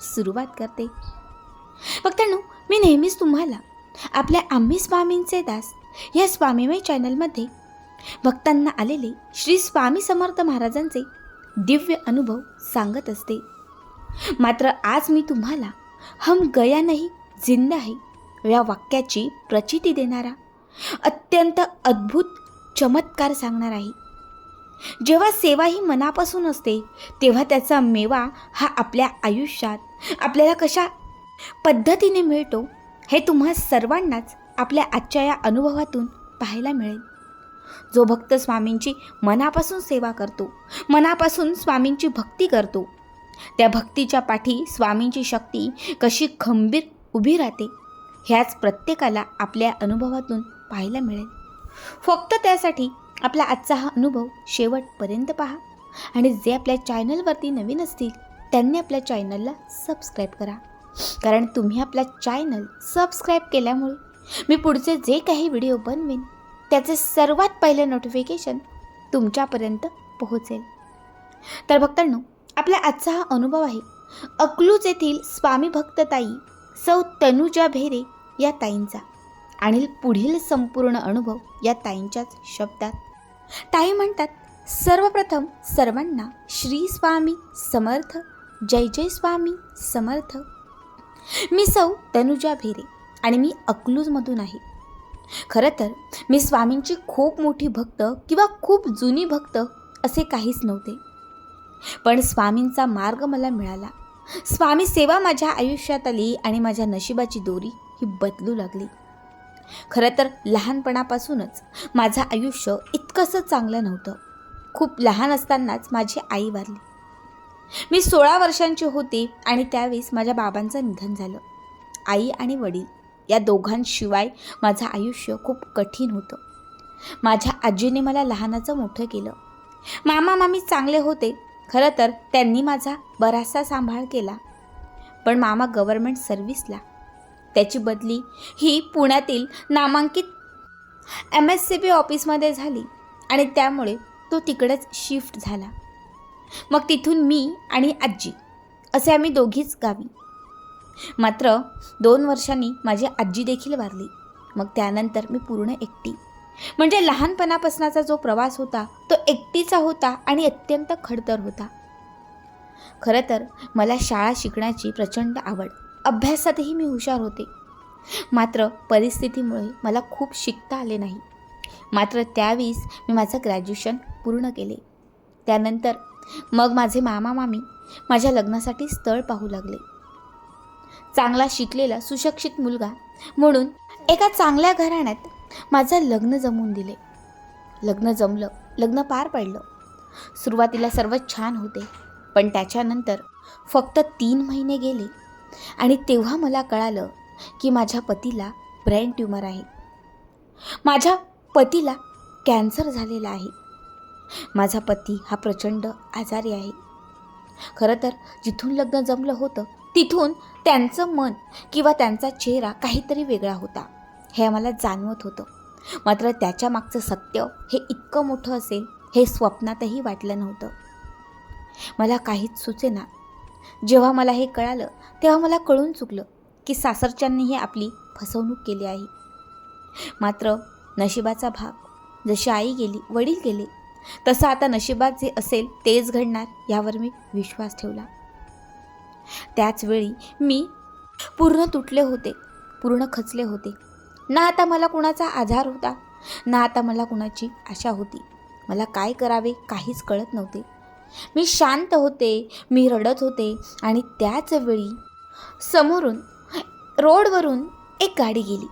सुरुवात करते. भक्तांनो मी नेहमीच तुम्हाला आपल्या आम्ही स्वामींचे दास या स्वामीमय चॅनलमध्ये भक्तांना आलेले श्री स्वामी समर्थ महाराजांचे दिव्य अनुभव सांगत असते. मात्र आज मी तुम्हाला हम गया नाही जिंदा आहे या वाक्याची प्रचिती देणारा अत्यंत अद्भुत चमत्कार सांगणार आहे. जेव्हा सेवा ही मनापासून असते तेव्हा त्याचा मेवा हा आपल्या आयुष्यात आपल्याला कशा पद्धतीने मिळतो हे तुम्हा सर्वांनाच आपल्या आजच्या या अनुभवातून पाहायला मिळेल. जो भक्त स्वामींची मनापासून सेवा करतो मनापासून स्वामींची भक्ती करतो त्या भक्तीच्या पाठी स्वामींची शक्ती कशी खंबीर उभी राहते ह्याच प्रत्येकाला आपल्या अनुभवातून पाहायला मिळेल. फक्त त्यासाठी आपला आजचा हा अनुभव शेवटपर्यंत पहा आणि जे आपल्या चॅनलवरती नवीन असतील त्यांनी आपल्या चॅनलला सबस्क्राईब करा. कारण तुम्ही आपला चॅनल सबस्क्राईब केल्यामुळे मी पुढचे जे काही व्हिडिओ बनवेन त्याचे सर्वात पहिले नोटिफिकेशन तुमच्यापर्यंत पोहोचेल. तर भक्तांनो आपला आजचा हा अनुभव आहे अकलूज येथील स्वामी भक्त ताई सौ तनुजा भेरे या ताईंचा. आणि पुढील संपूर्ण अनुभव या ताईंच्याच शब्दात. ताई म्हणतात सर्वप्रथम सर्वांना श्री स्वामी समर्थ जय जय स्वामी समर्थ. मी सौ तनुजा भेरे आणि मी अकलूजमधून आहे. खरं तर मी स्वामींची खूप मोठी भक्त किंवा खूप जुनी भक्त असे काहीच नव्हते. पण स्वामींचा मार्ग मला मिळाला. स्वामी सेवा माझ्या आयुष्यात आली आणि माझ्या नशिबाची दोरी ही बदलू लागली. खरं तर लहानपणापासूनच माझं आयुष्य इतकंसं चांगलं नव्हतं. खूप लहान असतानाच माझी आई वारली. मी सोळा वर्षांची होते आणि त्यावेळेस माझ्या बाबांचं निधन झालं. आई आणि वडील या दोघांशिवाय माझं आयुष्य खूप कठीण होतं. माझ्या आजीने मला लहानाचं मोठं केलं. मामा मामी चांगले होते. खरं तर त्यांनी माझा बराचसा सांभाळ केला. पण मामा गव्हर्मेंट सर्व्हिसला त्याची बदली ही पुण्यातील नामांकित एम एस सी बी ऑफिसमध्ये झाली आणि त्यामुळे तो तिकडेच शिफ्ट झाला. मग तिथून मी आणि आजी असे आम्ही दोघीच गावी. मात्र दोन वर्षांनी माझी आजी देखील वारली. मग त्यानंतर मी पूर्ण एकटी. म्हणजे लहानपणापासूनचा जो प्रवास होता तो एकटीचा होता आणि अत्यंत खडतर होता. खरं तर मला शाळा शिकण्याची प्रचंड आवड. अभ्यासातही मी हुशार होते. मात्र परिस्थितीमुळे मला खूप शिकता आले नाही. मात्र त्यावेळीस मी माझं ग्रॅज्युएशन पूर्ण केले. त्यानंतर मग माझे मामा मामी माझ्या लग्नासाठी स्थळ पाहू लागले. चांगला शिकलेला सुशिक्षित मुलगा म्हणून एका चांगल्या घराण्यात माझं लग्न जमवून दिले. लग्न जमलं लग्न पार पडलं. सुरुवातीला सर्व छान होते पण त्याच्यानंतर फक्त तीन महिने गेले. आणि तेव्हा मला कळालं की माझ्या पतीला ब्रेन ट्यूमर आहे. माझ्या पतीला कॅन्सर झालेला आहे. माझा पती हा प्रचंड आजारी आहे. खरं तर जिथून लग्न जमलं होतं तिथून त्यांचं मन किंवा त्यांचा चेहरा काहीतरी वेगळा होता. हे आम्हाला जाणवत होतं. मात्र त्याच्या मागचं सत्य हे इतकं मोठं असेल हे स्वप्नातही वाटलं नव्हतं. मला काहीच सुचेना जेव्हा मला हे कळालं तेव्हा मला कळून चुकलं की सासरच्यांनीही आपली फसवणूक केली आहे. मात्र नशिबाचा भाग जशी आई गेली वडील गेले तसं आता नशिबात जे असेल तेच घडणार यावर मी विश्वास ठेवला. त्याचवेळी मी पूर्ण तुटले होते पूर्ण खचले होते. ना आता मला कुणाचा आधार होता ना आता मला कुणाची आशा होती. मला काय करावे काहीच कळत नव्हते. मी शांत होते मी रडत होते आणि त्याच वेळी समोरून रोडवरून एक गाडी गेली.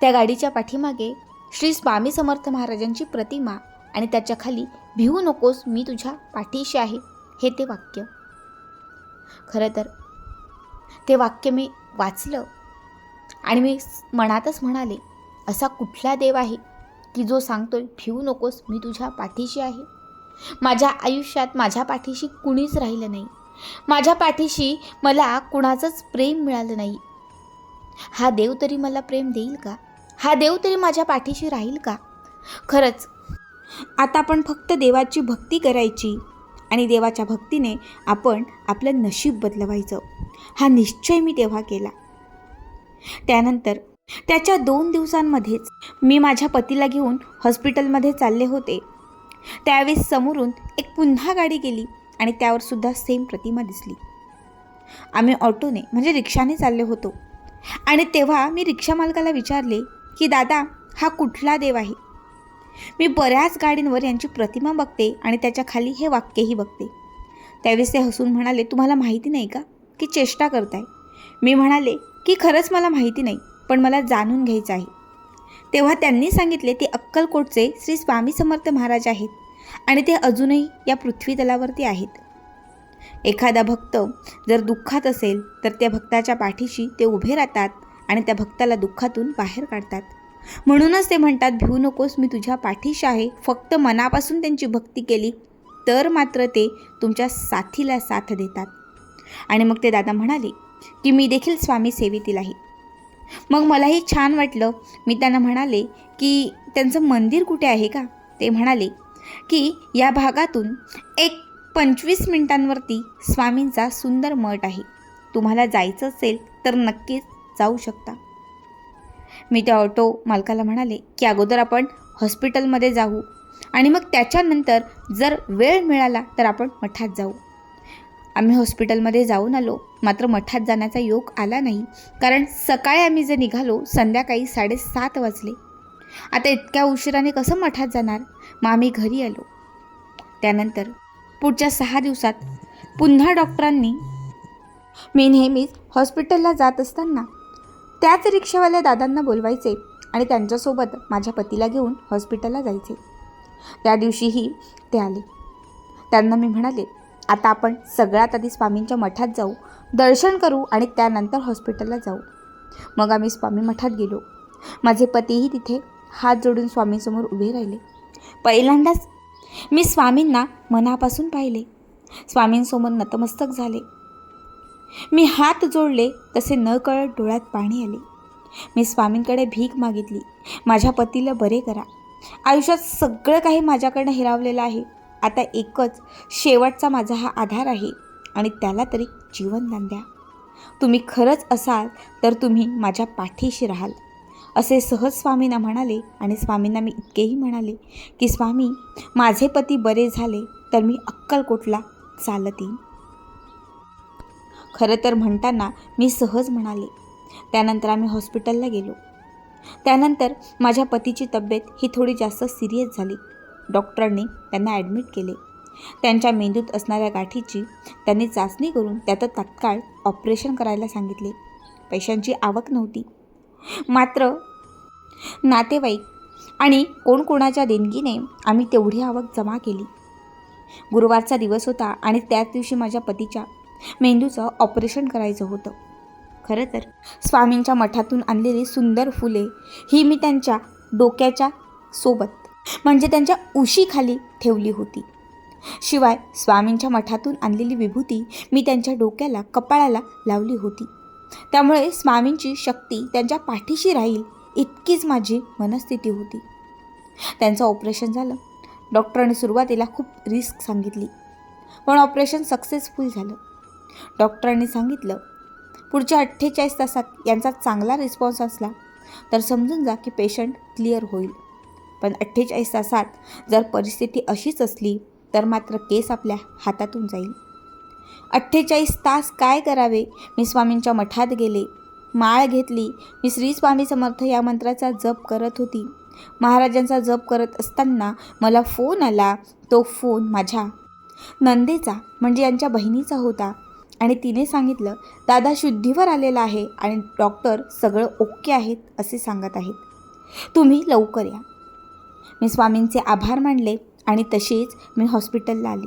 त्या गाडीच्या पाठीमागे श्री स्वामी समर्थ महाराजांची प्रतिमा आणि त्याच्याखाली भिवू नकोस मी तुझ्या पाठीशी आहे. हे ते वाक्य. खरं तर ते वाक्य मी वाचलं आणि मी मनातच म्हणाले असा कुठला देव आहे की जो सांगतोय भिवू नकोस मी तुझ्या पाठीशी आहे माझ्या आयुष्यात माझ्या पाठीशी कुणीच राहिलं नाही. माझ्या पाठीशी मला कुणाचंच प्रेम मिळालं नाही. हा देव तरी मला प्रेम देईल का? हा देव तरी माझ्या पाठीशी राहील का? खरंच आता आपण फक्त देवाची भक्ती करायची आणि देवाच्या भक्तीने आपण आपलं नशीब बदलवायचं. हा निश्चय मी तेव्हा केला. त्यानंतर त्याच्या दोन दिवसांमध्येच मी माझ्या पतीला घेऊन हॉस्पिटलमध्ये चालले होते. त्यावेळेस समोरून एक पुन्हा गाडी गेली आणि त्यावर सुद्धा सेम प्रतिमा दिसली. आम्ही ऑटोने म्हणजे रिक्षाने चालले होतो. आणि तेव्हा मी रिक्षा मालकाला विचारले की दादा हा कुठला देव आहे? मी बऱ्याच गाडींवर यांची प्रतिमा बघते आणि त्याच्याखाली हे वाक्यही बघते. त्यावेळेस ते हसून म्हणाले तुम्हाला माहिती नाही का की चेष्टा करताय? मी म्हणाले की खरंच मला माहिती नाही पण मला जाणून घ्यायचं आहे. तेव्हा त्यांनी सांगितले ते अक्कलकोटचे श्री स्वामी समर्थ महाराज आहेत आणि ते अजूनही या पृथ्वी तलावरती आहेत. एखादा भक्त जर दुःखात असेल तर त्या भक्ताच्या पाठीशी ते उभे राहतात आणि त्या भक्ताला दुःखातून बाहेर काढतात. म्हणूनच ते म्हणतात भिवू नकोस मी तुझ्या पाठीशी आहे. फक्त मनापासून त्यांची भक्ती केली तर मात्र ते तुमच्या साथीला साथ देतात. आणि मग ते दादा म्हणाले की मी देखील स्वामी सेवेतील आहे मग मलाही छान वाटलं. मी त्यांना म्हणाले की त्यांचं मंदिर कुठे आहे का? ते म्हणाले की या भागातून एक पंचवीस मिनिटांवरती स्वामींचा सुंदर मठ आहे. तुम्हाला जायचं असेल तर नक्कीच जाऊ शकता. मी त्या ऑटो मालकाला म्हणाले की अगोदर आपण हॉस्पिटलमध्ये जाऊ आणि मग त्याच्यानंतर जर वेळ मिळाला तर आपण मठात जाऊ. आम्ही हॉस्पिटलमध्ये जाऊन आलो. मात्र मठात जाण्याचा योग आला नाही. कारण सकाळी आम्ही जे निघालो संध्याकाळी साडेसात वाजले. आता इतक्या उशिराने कसं मठात जाणार? मग आम्ही घरी आलो. त्यानंतर पुढच्या सहा दिवसात पुन्हा डॉक्टरांनी मी नेहमीच हॉस्पिटलला जात असताना त्याच रिक्षावाल्या दादांना बोलवायचे आणि त्यांच्यासोबत माझ्या पतीला घेऊन हॉस्पिटलला जायचे. त्या दिवशीही ते आले. त्यांना मी म्हणाले आता आपण सगळ्यात आधी स्वामींच्या मठात जाऊ दर्शन करू आणि त्यानंतर हॉस्पिटलला जाऊ. मग आम्ही स्वामी मठात गेलो. माझे पतीही तिथे हात जोडून स्वामींसमोर उभे राहिले. पहिल्यांदाच मी स्वामींना मनापासून पाहिले. स्वामींसमोर नतमस्तक झाले. मी हात जोडले तसे न कळत डोळ्यात पाणी आले. मी स्वामींकडे भीक मागितली. माझ्या पतीला बरे करा. आयुष्यात सगळं काही माझ्याकडनं हिरावलेलं आहे. आता एकच शेवटचा माझा हा आधार आहे आणि त्याला तरी जीवनदान द्या. तुम्ही खरंच असाल तर तुम्ही माझ्या पाठीशी राहाल. असे सहज स्वामींना म्हणाले आणि स्वामींना मी इतकेही म्हणाले की स्वामी माझे पती बरे झाले तर मी अक्कलकोटला चालत येईन. खरं तर म्हणताना मी सहज म्हणाले. त्यानंतर आम्ही हॉस्पिटलला गेलो. त्यानंतर माझ्या पतीची तब्येत ही थोडी जास्त सिरियस झाली. डॉक्टरांनी त्यांना ॲडमिट केले. त्यांच्या मेंदूत असणाऱ्या गाठीची त्यांनी चाचणी करून त्यात तात्काळ ऑपरेशन करायला सांगितले. पैशांची आवक नव्हती. मात्र नातेवाईक आणि कोणकोणाच्या देणगीने आम्ही तेवढी आवक जमा केली. गुरुवारचा दिवस होता आणि त्याच दिवशी माझ्या पतीच्या मेंदूचं ऑपरेशन करायचं होतं. खरं तर स्वामींच्या मठातून आणलेली सुंदर फुले ही मी त्यांच्या डोक्याच्या सोबत म्हणजे त्यांच्या उशीखाली ठेवली होती. शिवाय स्वामींच्या मठातून आणलेली विभूती मी त्यांच्या डोक्याला कपाळाला लावली होती. त्यामुळे स्वामींची शक्ती त्यांच्या पाठीशी राहील इतकीच माझी मनस्थिती होती. त्यांचं ऑपरेशन झालं. डॉक्टरांनी सुरुवातीला खूप रिस्क सांगितली. पण ऑपरेशन सक्सेसफुल झालं. डॉक्टरांनी सांगितलं पुढच्या अठ्ठेचाळीस तासात यांचा चांगला रिस्पॉन्स असला तर समजून जा की पेशंट क्लिअर होईल. पण अठ्ठेचाळीस तासात जर परिस्थिती अशीच असली तर मात्र केस आपल्या हातातून जाईल. अठ्ठेचाळीस तास काय करावे? मी स्वामींच्या मठात गेले. माळ घेतली. मी श्री स्वामी समर्थ या मंत्राचा जप करत होती. महाराजांचा जप करत असताना मला फोन आला. तो फोन माझ्या नंदेचा म्हणजे यांच्या बहिणीचा होता. आणि तिने सांगितलं दादा शुद्धीवर आलेला आहे आणि डॉक्टर सगळं ओके आहेत असे सांगत आहेत. तुम्ही लवकर या. मी स्वामींचे आभार मानले आणि तशीच मी हॉस्पिटलला आली.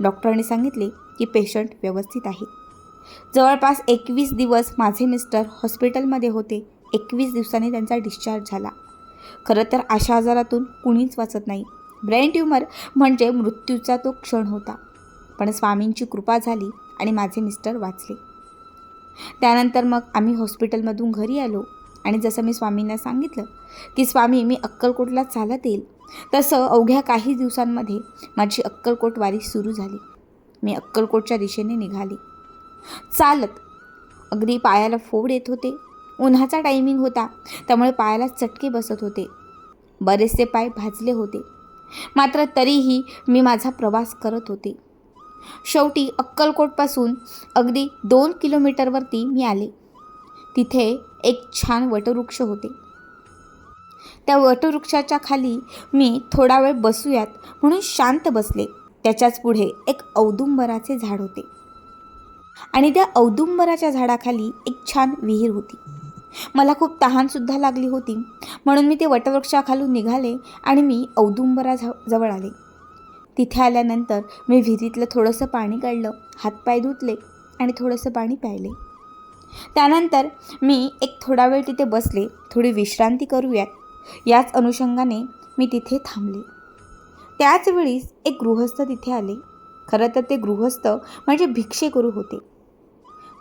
डॉक्टरांनी सांगितले की पेशंट व्यवस्थित आहे. जवळपास एकवीस दिवस माझे मिस्टर हॉस्पिटलमध्ये होते. एकवीस दिवसांनी त्यांचा डिस्चार्ज झाला. खरं तर अशा आजारातून कुणीच वाचत नाही. ब्रेन ट्यूमर म्हणजे मृत्यूचा तो क्षण होता. पण स्वामींची कृपा झाली आणि माझे मिस्टर वाचले. त्यानंतर मग आम्ही हॉस्पिटलमधून घरी आलो. आणि जसं मी स्वामींना सांगितलं की स्वामी मी अक्कलकोटला चालत येईल. तसं अवघ्या काही दिवसांमध्ये माझी अक्कलकोट वारी सुरू झाली. मी अक्कलकोटच्या दिशेने निघाली. चालत अगदी पायाला फोड येत होते. उन्हाचा टायमिंग होता त्यामुळे पायाला चटके बसत होते. बरेचसे पाय भाजले होते. मात्र तरीही मी माझा प्रवास करत होते. शेवटी अक्कलकोटपासून अगदी दोन किलोमीटरवरती मी आले. तिथे एक छान वटवृक्ष होते. त्या वटवृक्षाच्या खाली मी थोडा वेळ बसूयात म्हणून शांत बसले. त्याच्याच पुढे एक औदुंबराचे झाड होते. आणि त्या औदुंबराच्या झाडाखाली एक छान विहीर होती. मला खूप तहानसुद्धा लागली होती. म्हणून मी ते वटवृक्षाखालून निघाले आणि मी औदुंबरा जवळ आले. तिथे आल्यानंतर मी विहिरीतलं थोडंसं पाणी काढलं हातपाय धुतले आणि थोडंसं पाणी प्यायले. त्यानंतर मी एक थोडा वेळ तिथे बसले थोडी विश्रांती करूयात. याच अनुषंगाने मी तिथे थांबले. त्याच वेळीस एक गृहस्थ तिथे आले. खरं तर ते गृहस्थ म्हणजे भिक्षेकरू होते.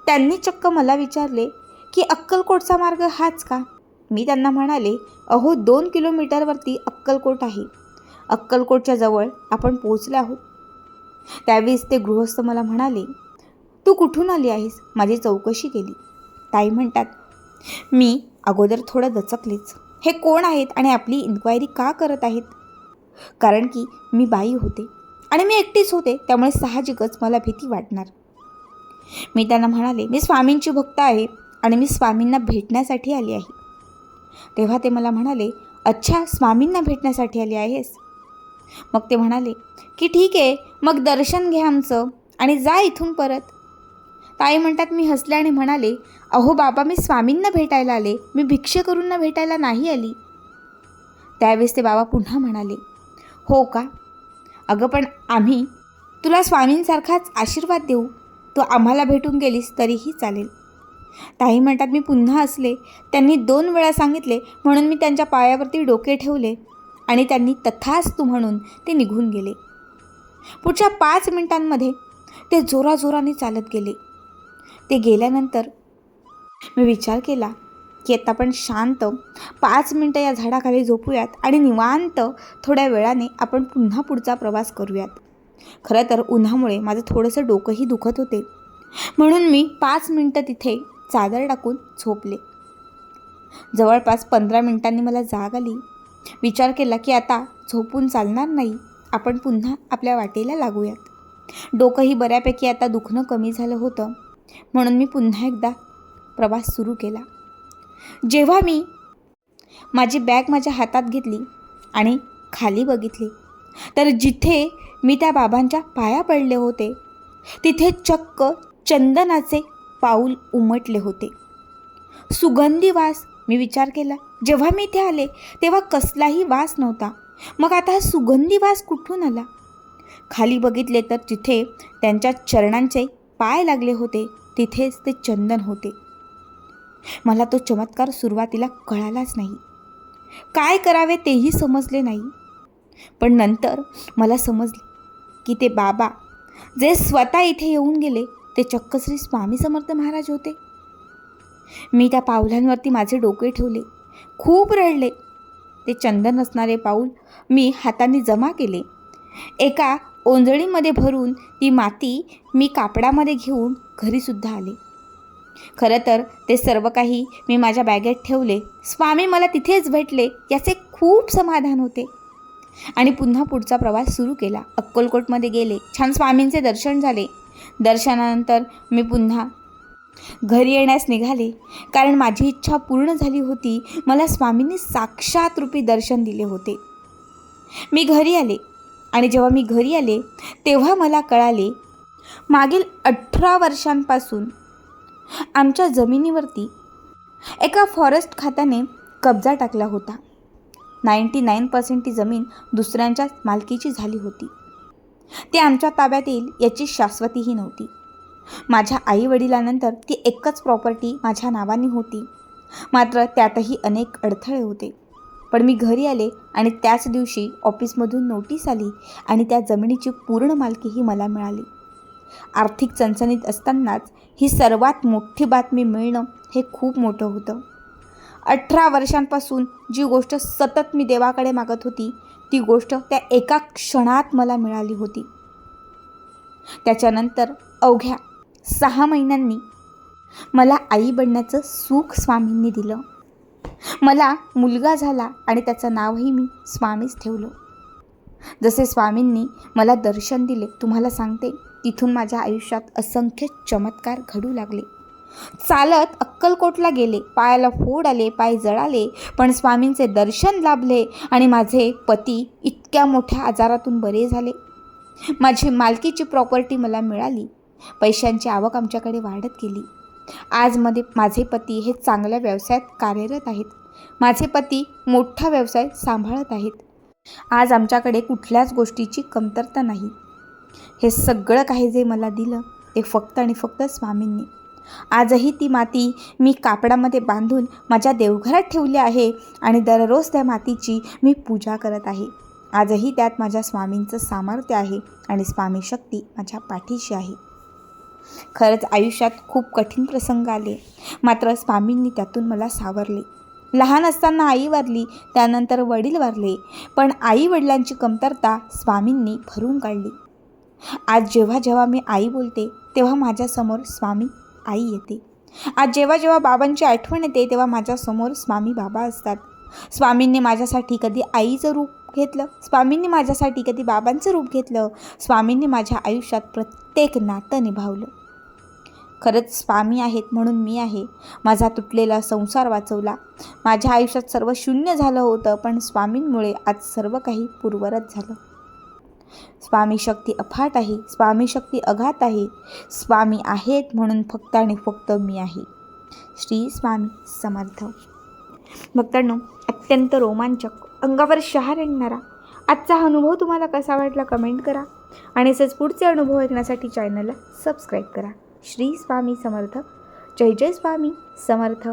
त्यांनी चक्क मला विचारले की अक्कलकोटचा मार्ग हाच का? मी त्यांना म्हणाले अहो दोन किलोमीटरवरती अक्कलकोट आहे. अक्कलकोटच्या जवळ आपण पोहोचले आहोत. त्यावेळेस ते गृहस्थ मला म्हणाले तू कुठून आली आहेस? माझी चौकशी केली. ताई म्हणतात मी अगोदर थोडं दचकलीच. हे कोण आहेत आणि आपली इन्क्वायरी का करत आहेत? कारण की मी बाई होते आणि मी एकटीच होते त्यामुळे साहजिकच मला भीती वाटणार. मी त्यांना म्हणाले मी स्वामींची भक्त आहे आणि मी स्वामींना भेटण्यासाठी आली आहे. तेव्हा ते मला म्हणाले अच्छा स्वामींना भेटण्यासाठी आली आहेस? मग ते म्हणाले की ठीक आहे मग दर्शन घ्या आमचं आणि जा इथून परत. ताई म्हणतात मी हसले आणि म्हणाले अहो बाबा मी स्वामींना भेटायला आले. मी भिक्षेकरूंना भेटायला नाही आली. त्यावेळेस ते बाबा पुन्हा म्हणाले हो का? अगं पण आम्ही तुला स्वामींसारखाच आशीर्वाद देऊ. तू आम्हाला भेटून गेलीस तरीही चालेल. ताई म्हणतात मी पुन्हा असले त्यांनी दोन वेळा सांगितले म्हणून मी त्यांच्या पायावरती डोके ठेवले आणि त्यांनी तथास्तू म्हणून ते निघून गेले. पुढच्या पाच मिनिटांमध्ये ते जोराजोराने चालत गेले. ते गेल्यानंतर मी विचार केला की आता आपण शांत पाच मिनटं या झाडाखाली झोपूयात आणि निवांत थोड्या वेळाने आपण पुन्हा पुढचा प्रवास करूयात. खरं तर उन्हामुळे माझं थोडंसं डोकंही दुखत होते. म्हणून मी पाच मिनटं तिथे चादर टाकून झोपले. जवळपास पंधरा मिनिटांनी मला जाग आली. विचार केला की आता झोपून चालणार नाही आपण पुन्हा आपल्या वाटेला लागूयात. डोकंही बऱ्यापैकी आता दुखणं कमी झालं होतं. म्हणून मी पुन्हा एकदा प्रवास सुरू केला. जेव्हा मी माझी बॅग माझ्या हातात घेतली आणि खाली बघितली तर जिथे मी त्या बाबांच्या पाया पडले होते तिथे चक्क चंदनाचे पाऊल उमटले होते. सुगंधी वास मी विचार केला. जेव्हा मी इथे आले तेव्हा कसलाही वास नव्हता. मग आता हा सुगंधी वास कुठून आला? खाली बघितले तर तिथे त्यांच्या चरणांचे पाय लागले होते. तिथेच ते चंदन होते. मला तो चमत्कार सुरुवातीला कळालाच नाही. काय करावे तेही समजले नाही. पण नंतर मला समजले की ते बाबा जे स्वतः इथे येऊन गेले ते चक्क श्री स्वामी समर्थ महाराज होते. मी त्या पावलांवरती माझे डोके ठेवले. खूप रडले. ते चंदन असणारे पाऊल मी हाताने जमा केले. एका ओंजळीमध्ये भरून ती माती मी कापडामध्ये घेऊन घरीसुद्धा आले. खरं तर ते सर्व काही मी माझ्या बॅगेत ठेवले. स्वामी मला तिथेच भेटले याचे खूप समाधान होते. आणि पुन्हा पुढचा प्रवास सुरू केला. अक्कलकोटमध्ये गेले. छान स्वामींचे दर्शन झाले. दर्शनानंतर मी पुन्हा घरी येण्यास निघाले. कारण माझी इच्छा पूर्ण झाली होती मला स्वामींनी साक्षात रूपी दर्शन दिले होते. मी घरी आले. आणि जेव्हा मी घरी आले तेव्हा मला कळाले मागील अठरा वर्षांपासून आमच्या जमिनीवरती एका फॉरेस्ट खात्याने कब्जा टाकला होता. नाईंटी नाईन पर्सेंट ती जमीन दुसऱ्यांच्या मालकीची झाली होती. ती आमच्या ताब्यात येईल याची शाश्वतीही नव्हती. माझ्या आईवडिलांनंतर ती एकच प्रॉपर्टी माझ्या नावाने होती. मात्र त्यातही अनेक अडथळे होते. पण मी घरी आले आणि त्याच दिवशी ऑफिसमधून नोटीस आली आणि त्या जमिनीची पूर्ण मालकीही मला मिळाली. आर्थिक चणचणीत असतानाच ही सर्वात मोठी बातमी मिळणं हे खूप मोठं होतं. अठरा वर्षांपासून जी गोष्ट सतत मी देवाकडे मागत होती ती गोष्ट त्या एका क्षणात मला मिळाली होती. त्याच्यानंतर अवघ्या सहा महिन्यांनी मला आई बनण्याचं सुख स्वामींनी दिलं. मला मुलगा झाला आणि त्याचं नावही मी स्वामीच ठेवलं. जसे स्वामींनी मला दर्शन दिले तुम्हाला सांगते तिथून माझ्या आयुष्यात असंख्य चमत्कार घडू लागले. चालत अक्कलकोटला गेले. पायाला फोड आले पाय जळाले पण स्वामींचे दर्शन लाभले आणि माझे पती इतक्या मोठ्या आजारातून बरे झाले. माझी मालकीची प्रॉपर्टी मला मिळाली. पैशांची आवक आमच्याकडे वाढत गेली. आज मध्ये माझे पती हे चांगल्या व्यवसायात कार्यरत आहेत. माझे पती मोठा व्यवसाय सांभाळत आहेत. आज आमच्याकडे कुठल्याच गोष्टीची कमतरता नाही. हे सगळं काही जे मला दिलं ते फक्त आणि फक्त स्वामींनी. आजही ती माती मी कापडामध्ये बांधून माझ्या देवघरात ठेवली आहे आणि दररोज त्या मातीची मी पूजा करत आहे. आजही त्यात माझ्या स्वामींचं सामर्थ्य आहे आणि स्वामी शक्ती माझ्या पाठीशी आहे. खरंच आयुष्यात खूप कठीण प्रसंग आले. मात्र स्वामींनी त्यातून मला सावरले. लहान असताना आई वारली त्यानंतर वडील वारले. पण आई वडिलांची कमतरता स्वामींनी भरून काढली. आज जेव्हा जेव्हा मी आई बोलते तेव्हा माझ्यासमोर स्वामी आई येते. आज जेव्हा जेव्हा बाबांची आठवण येते तेव्हा माझ्यासमोर स्वामी बाबा असतात. स्वामींनी माझ्यासाठी कधी आईचं रूप घेतलं? स्वामींनी माझ्यासाठी कधी बाबांचं रूप घेतलं? स्वामींनी माझ्या आयुष्यात प्रत्येक नातं निभावलं. खरंच स्वामी आहेत म्हणून मी आहे. माझा तुटलेला संसार वाचवला. माझ्या आयुष्यात सर्व शून्य झालं होतं पण स्वामींमुळे आज सर्व काही पूर्वरत झालं. स्वामी शक्ती अफाट आहे स्वामी शक्ती अघात आहे स्वामी आहेत म्हणून फक्त आणि फक्त मी आहे. श्री स्वामी समर्थ. भक्तांनो अत्यंत रोमांचक अंगावर शहार येणारा आजचा हा अनुभव तुम्हाला कसा वाटला कमेंट करा आणि असेच पुढचे अनुभव ऐकण्यासाठी चॅनलला सबस्क्राईब करा. श्री स्वामी समर्थ. जय जय स्वामी समर्थ.